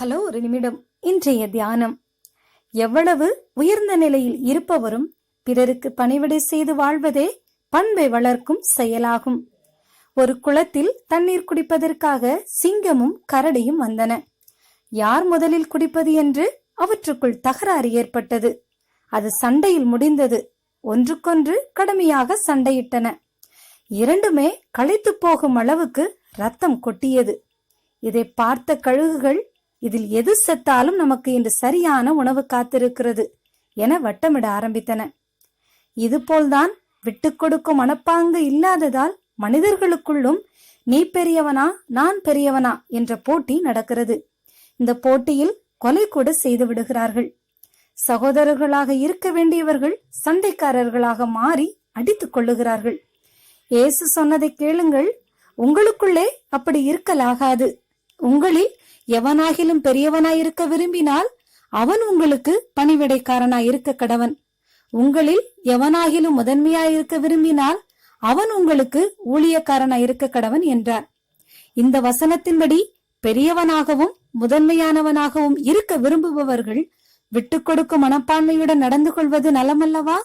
Hello ஒரு நிமிடம். இன்றைய தியானம். எவ்வளவு உயர்ந்த நிலையில் இருப்பவரும் பிறருக்கு பணிவிடை செய்து வாழ்வதே பண்பை வளர்க்கும் செயலாகும். ஒரு குளத்தில் தண்ணீர் குடிப்பதற்காக சிங்கமும் கரடியும் வந்தன. யார் முதலில் குடிப்பது என்று அவற்றுக்குள் தகராறு ஏற்பட்டது. அது சண்டையில் முடிந்தது. ஒன்றுக்கொன்று கடுமையாக சண்டையிட்டன. இரண்டுமே களைத்து போகும் அளவுக்கு ரத்தம் கொட்டியது. இதை பார்த்த கழுகுகள் இதில் எது செத்தாலும் நமக்கு இன்று சரியான உணவு காத்திருக்கிறது என வட்டமிட ஆரம்பித்தன. இதுபோல்தான் விட்டுக் கொடுக்கும் மனப்பாங்கு இல்லாததால் மனிதர்களுக்குள்ளும் நீ பெரியவனா நான் பெரியவனா என்ற போட்டி நடக்கிறது. இந்த போட்டியில் கொலை கூட செய்து விடுகிறார்கள். சகோதரர்களாக இருக்க வேண்டியவர்கள் சண்டைக்காரர்களாக மாறி அடித்துக் கொள்ளுகிறார்கள். இயேசு சொன்னதை கேளுங்கள் உங்களுக்குள்ளே அப்படி இருக்கலாகாது. உங்களில் எவனாகிலும் பெரியவனாயிருக்க விரும்பினால் அவன் உங்களுக்கு பணிவிடைக்காரனாய் இருக்க கடவன். உங்களில் எவனாகிலும் முதன்மையாயிருக்க விரும்பினால் அவன் உங்களுக்கு ஊழியக்காரனாய் இருக்க கடவன் என்றார் இந்த வசனத்தின்படி பெரியவனாகவும் முதன்மையானவனாகவும் இருக்க விரும்புபவர்கள் விட்டுக் கொடுக்கும் மனப்பான்மையுடன் நடந்து கொள்வது நலமல்லவா?